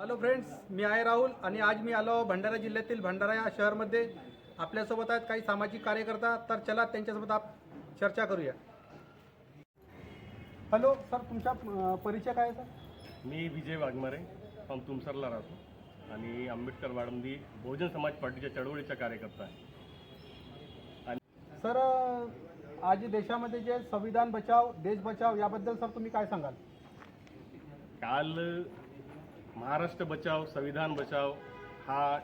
Hello friends मी आहे राहुल आणि आज मी आलो भंडारा जिल्ह्यातील भंडारा या शहरमध्ये. आपल्यासोबत आहेत काही सामाजिक कार्यकर्ता तर चला त्यांच्यासोबत आप चर्चा करूया. हॅलो सर तुमचा अं, परिचय काय आहे सर मी विजय वाघमारे फ्रॉम तुमसरला राहतो आणि आंबेडकर वाडंदी बहुजन समाज पार्टीच्या चळवळीचा कार्यकर्ता आहे. सर अं, आज देशामध्ये जे संविधान बचाव देश बचाव याबद्दल सर तुम्ही काय सांगाल? काल महाराष्ट्र बचाव संविधान बचाव हा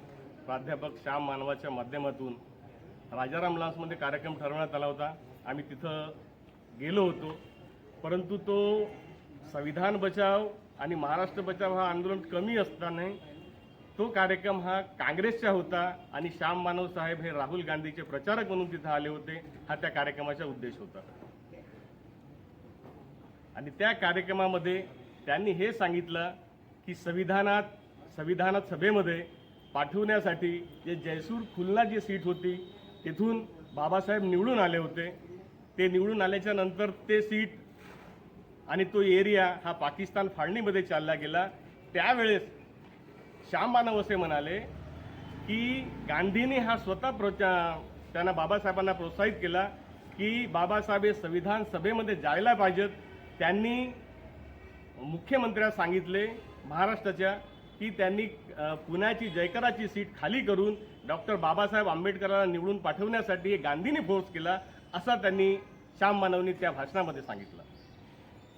प्राध्यापक श्याम मानवाच्या माध्यमातून राजाराम लॉन्समध्ये कार्यक्रम ठरवण्यात आला होता. आम्ही तिथं गेलो होतो. परंतु तो संविधान बचाव आणि महाराष्ट्र बचाव हा आंदोलन कमी असताना तो कार्यक्रम हा काँग्रेसचा होता आणि श्याम मानव साहेब हे राहुल गांधीचे प्रचारक म्हणून तिथं आले होते. हा त्या कार्यक्रमाचा उद्देश होता. आणि त्या कार्यक्रमामध्ये त्यांनी हे सांगितलं की संविधानात संविधानात सभेमध्ये पाठवण्यासाठी जे जयसूर खुलना जी सीट होती तिथून बाबासाहेब निवडून आले होते. ते निवडून आल्याच्यानंतर ते सीट आणि तो एरिया हा पाकिस्तान फाळणीमध्ये चालला गेला. त्यावेळेस श्यामबानवसे असे म्हणाले की गांधींनी हा स्वतः प्रोचा त्यांना बाबासाहेबांना प्रोत्साहित केला की बाबासाहेब हे संविधान सभेमध्ये जायला पाहिजेत. त्यांनी मुख्यमंत्र्या सांगितले महाराष्ट्राच्या की त्यांनी पुण्याची जयकराची सीट खाली करून डॉक्टर बाबासाहेब आंबेडकरांना निवडून पाठवण्यासाठी गांधींनी फोर्स केला असा त्यांनी श्याम मानवनी त्या भाषणामध्ये सांगितलं.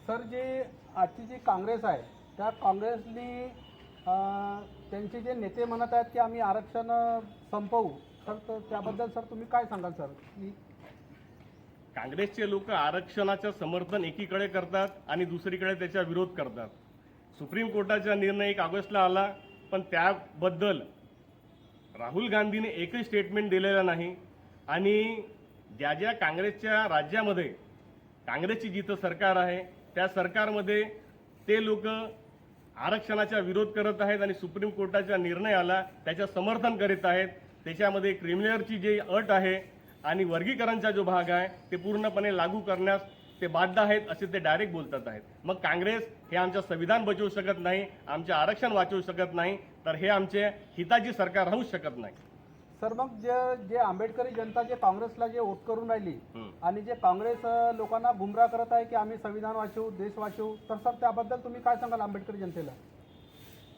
सर जे आजची जी काँग्रेस आहे त्या काँग्रेसनी त्यांचे जे नेते म्हणत आहेत की आम्ही आरक्षण संपवू तर तर त्याबद्दल सर तुम्ही काय सांगाल सर? की काँग्रेसचे लोक आरक्षणाचं समर्थन एकीकडे करतात आणि दुसरीकडे त्याचा विरोध करतात. सुप्रीम कोर्टाचा निर्णय एक ऑगस्टला आला पण त्याबद्दल राहुल गांधीने एकही स्टेटमेंट दिलेलं नाही. आणि ज्या ज्या काँग्रेसच्या राज्यामध्ये काँग्रेसची जिथं सरकार आहे त्या सरकारमध्ये ते लोक आरक्षणाचा विरोध करत आहेत आणि सुप्रीम कोर्टाचा निर्णय आला त्याचं समर्थन करीत आहेत. त्याच्यामध्ये क्रिमिनलची जी अट आहे आणि वर्गीकरणचा जो भाग आहे ते पूर्णपणे लागू करण्यास ते बाध्य आहेत असे ते डायरेक्ट बोलतात आहेत. मग काँग्रेस हे आमचं संविधान बचवू शकत नाही आमचे आरक्षण वाचवू शकत नाही तर हे आमचे हिताची सरकार राहू शकत नाही. सर मग जे जे आंबेडकरी जनता जे काँग्रेसला जे वोट करून राहिली. आणि जे काँग्रेस लोकांना गुमराह करत आहे की आम्ही संविधान वाचवू देश वाचवू तर सर त्याबद्दल तुम्ही काय सांगाल आंबेडकरी जनतेला?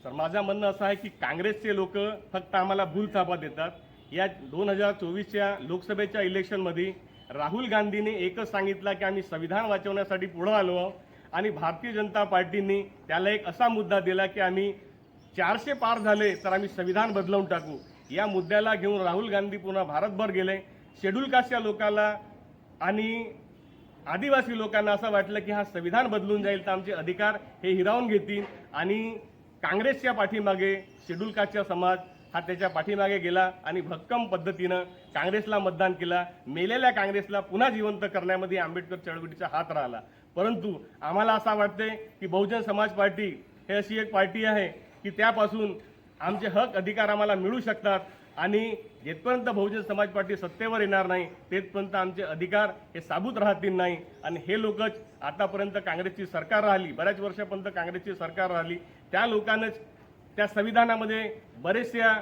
तर माझं म्हणणं असं आहे की काँग्रेसचे लोक फक्त आम्हाला भूलथापा देतात. या दोन हजार चोवीसच्या लोकसभेच्या इलेक्शनमध्ये राहुल गांधीने एकच सांगितलं की आम्ही संविधान वाचवण्यासाठी पुढं आलो आहोत. आणि भारतीय जनता पार्टीने त्याला एक असा मुद्दा दिला की आम्ही चारशे पार झाले तर आम्ही संविधान बदलवून टाकू. या मुद्द्याला घेऊन राहुल गांधी पुन्हा भारतभर गेले. शेड्यूल कास्टच्या लोकांना आणि आदिवासी लोकांना असं वाटलं की हा संविधान बदलून जाईल तर आमचे अधिकार हे हिरावून घेतील. आणि काँग्रेसच्या पाठीमागे शेड्यूल कास्टचा समाज हा त्याच्या पाठीमागे गेला आणि भक्कम पद्धतीनं काँग्रेसला मतदान केला. मेलेल्या काँग्रेसला पुन्हा जिवंत करण्यामध्ये आंबेडकर चळवळीचा हात राहिला. परंतु आम्हाला असं वाटते की बहुजन समाज पार्टी हे अशी एक पार्टी आहे की त्यापासून आमचे हक अधिकार आम्हाला मिळू शकतात आणि जेथपर्यंत बहुजन समाज पार्टी सत्तेवर येणार नाही तेथपर्यंत आमचे अधिकार हे साबूत राहतील नाही. आणि हे लोकच आतापर्यंत काँग्रेसची सरकार राहिली बऱ्याच वर्षापर्यंत काँग्रेसची सरकार राहिली त्या लोकांनाच त्या संविधानामध्ये बरेचशा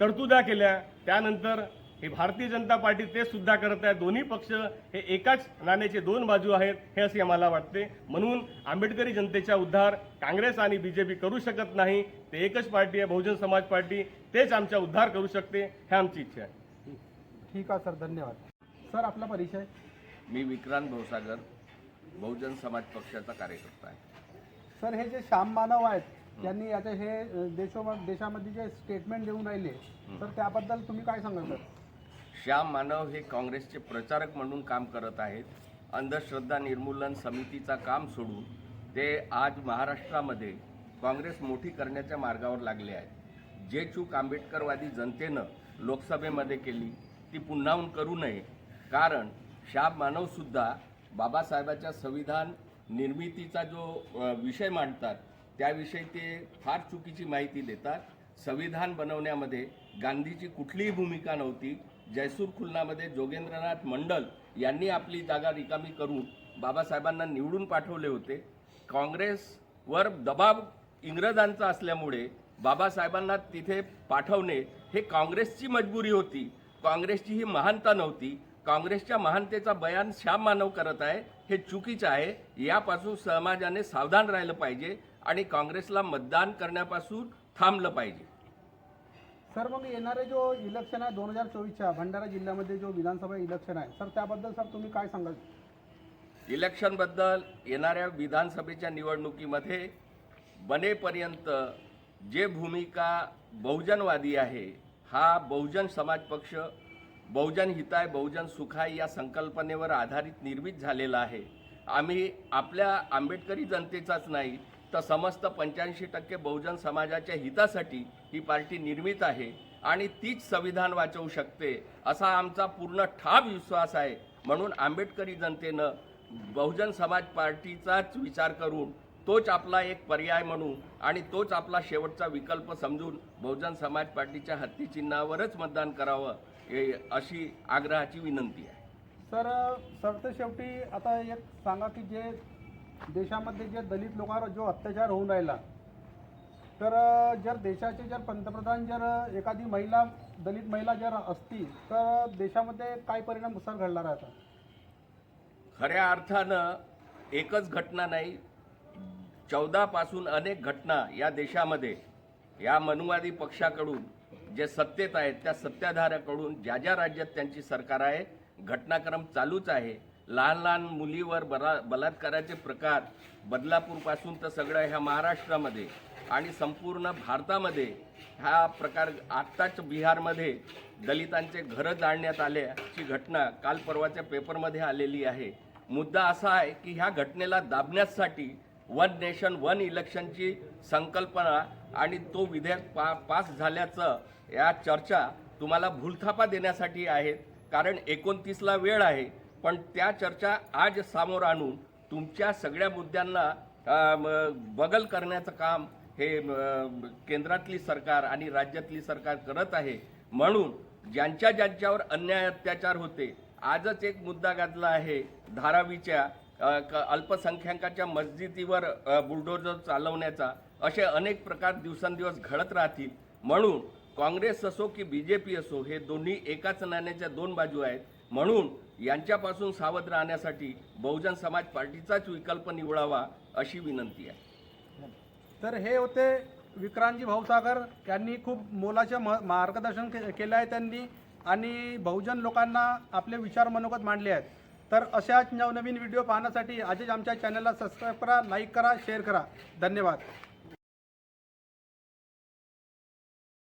तरतुदा केल्या. त्यानंतर हे भारतीय जनता पार्टी ते सुद्धा करत आहे. दोन्ही पक्ष हे एकाच नाण्याचे दोन बाजू आहेत हे असे आम्हाला वाटते. म्हणून आंबेडकरी जनतेचा उद्धार काँग्रेस आणि बीजेपी करू शकत नाही. ते एकच पार्टी आहे बहुजन समाज पार्टी. तेच आमचा उद्धार करू शकते हे आमची इच्छा आहे. ठीक आहे सर. धन्यवाद. सर आपला परिचय? मी विक्रांत भवसागर बहुजन समाज पक्षाचा कार्यकर्ता आहे. सर हे जे श्याम मानव आहेत त्यांनी आता हे देशो देशामध्ये जे स्टेटमेंट देऊन राहिले तर त्याबद्दल तुम्ही काय सांगाल सर? श्याम मानव हे काँग्रेसचे प्रचारक म्हणून काम करत आहेत. अंधश्रद्धा निर्मूलन समितीचा काम सोडून ते आज महाराष्ट्रामध्ये काँग्रेस मोठी करण्याच्या मार्गावर लागले आहेत. जे चूक आंबेडकरवादी जनतेनं लोकसभेमध्ये केली ती पुन्हाहून करू नये. कारण श्याम मानवसुद्धा बाबासाहेबाच्या संविधान निर्मितीचा जो विषय मांडतात त्याविषयी ते फार चुकीची माहिती देतात. संविधान बनवण्यामध्ये गांधीची कुठलीही भूमिका नव्हती. जयसूर खुलनामध्ये जोगेंद्रनाथ मंडल यांनी आपली जागा रिकामी करून बाबासाहेबांना निवडून पाठवले होते. काँग्रेसवर दबाव इंग्रजांचा असल्यामुळे बाबासाहेबांना तिथे पाठवणे हे काँग्रेसची मजबुरी होती. काँग्रेसची ही महानता नव्हती. काँग्रेसच्या महानतेचा बयान श्याम मानव करत आहे हे चुकीचं आहे. यापासून समाजाने सावधान राहिलं पाहिजे. आणि काँग्रेसला मतदान करण्यापासून थांबलं पाहिजे. सर मग येणारे जो इलेक्शन आहे दोन हजार चोवीसच्या भंडारा जिल्ह्यामध्ये जो विधानसभा इलेक्शन आहे सर त्याबद्दल सर तुम्ही काय सांगाल? इलेक्शनबद्दल येणाऱ्या विधानसभेच्या निवडणुकीमध्ये बनेपर्यंत जे भूमिका बहुजनवादी आहे हा बहुजन समाज पक्ष बहुजन हिताय बहुजन सुखाय या संकल्पनेवर आधारित निर्मित झालेला आहे. आम्ही आपल्या आंबेडकरी जनतेचाच नाही तर समस्त पंच्याऐंशी टक्के बहुजन समाजाच्या हितासाठी ही पार्टी निर्मित आहे आणि तीच संविधान वाचवू शकते असा आमचा पूर्ण ठाम विश्वास आहे. म्हणून आंबेडकरी जनतेनं बहुजन समाज पार्टीचाच विचार करून तोच आपला एक पर्याय म्हणून आणि तोच आपला शेवटचा विकल्प समजून बहुजन समाज पार्टीच्या हत्ती चिन्हावरच मतदान करावं हे अशी आग्रहाची विनंती आहे. सर सरते शेवटी आता एक सांगा की जे देशामध्ये जे दलित लोकांवर जो अत्याचार होऊन राहिला तर जर देशाचे जर पंतप्रधान जर एखादी महिला दलित महिला जर असती तर देशामध्ये काय परिणाम सर घडणार आता? खऱ्या अर्थानं एकच घटना नाही चौदा पासून अनेक घटना या देशामध्ये या मनुवादी पक्षाकडून जे सत्तेत आहेत त्या सत्ताधाऱ्याकडून ज्या ज्या राज्यात त्यांची सरकार आहे घटनाक्रम चालूच आहे. लहान लहान मुलीवर बला बलात्काराचे प्रकार बदलापूरपासून तर सगळं ह्या महाराष्ट्रामध्ये आणि संपूर्ण भारतामध्ये हा प्रकार आत्ताच बिहारमध्ये दलितांचे घरं जाळण्यात आल्याची घटना काल परवाच्या पेपरमध्ये आलेली आहे. मुद्दा असा आहे की ह्या घटनेला दाबण्यासाठी वन नेशन वन इलेक्शनची संकल्पना आणि तो विधेयक पा पास झाल्याचं या चर्चा तुम्हाला भूलथापा देण्यासाठी आहेत. कारण एकोणतीसला वेळ आहे. पण त्या चर्चा आज समोर आणून तुमच्या सगळ्या मुद्द्यांना बगल करण्याचं काम हे केंद्रातली सरकार आणि राज्यातली सरकार करत आहे. म्हणून ज्यांच्या ज्यांच्यावर अन्याय अत्याचार होते आजच एक मुद्दा गाजला आहे धारावीच्या क- अल्पसंख्याकाच्या मस्जिदीवर बुलडोजर चालवण्याचा. असे अनेक प्रकार दिवसेंदिवस घडत राहतील. म्हणून काँग्रेस असो की बी जे पी असो हे दोन्ही एकाच नाण्याच्या दोन बाजू आहेत. म्हणून यांच्यापासून सावध राहण्यासाठी बहुजन समाज पार्टीचाच विकल्प निवडावा अशी विनंती आहे. तर हे होते विक्रांतजी भाऊसागर. यांनी खूप मोलाचे म मार्गदर्शन के केलं आहे त्यांनी आणि बहुजन लोकांना आपले विचार मनोगत मांडले आहेत. तर अशाच नवनवीन व्हिडिओ पाहण्यासाठी आजच आमच्या चॅनलला सबस्क्राईब करा लाईक करा शेअर करा. धन्यवाद.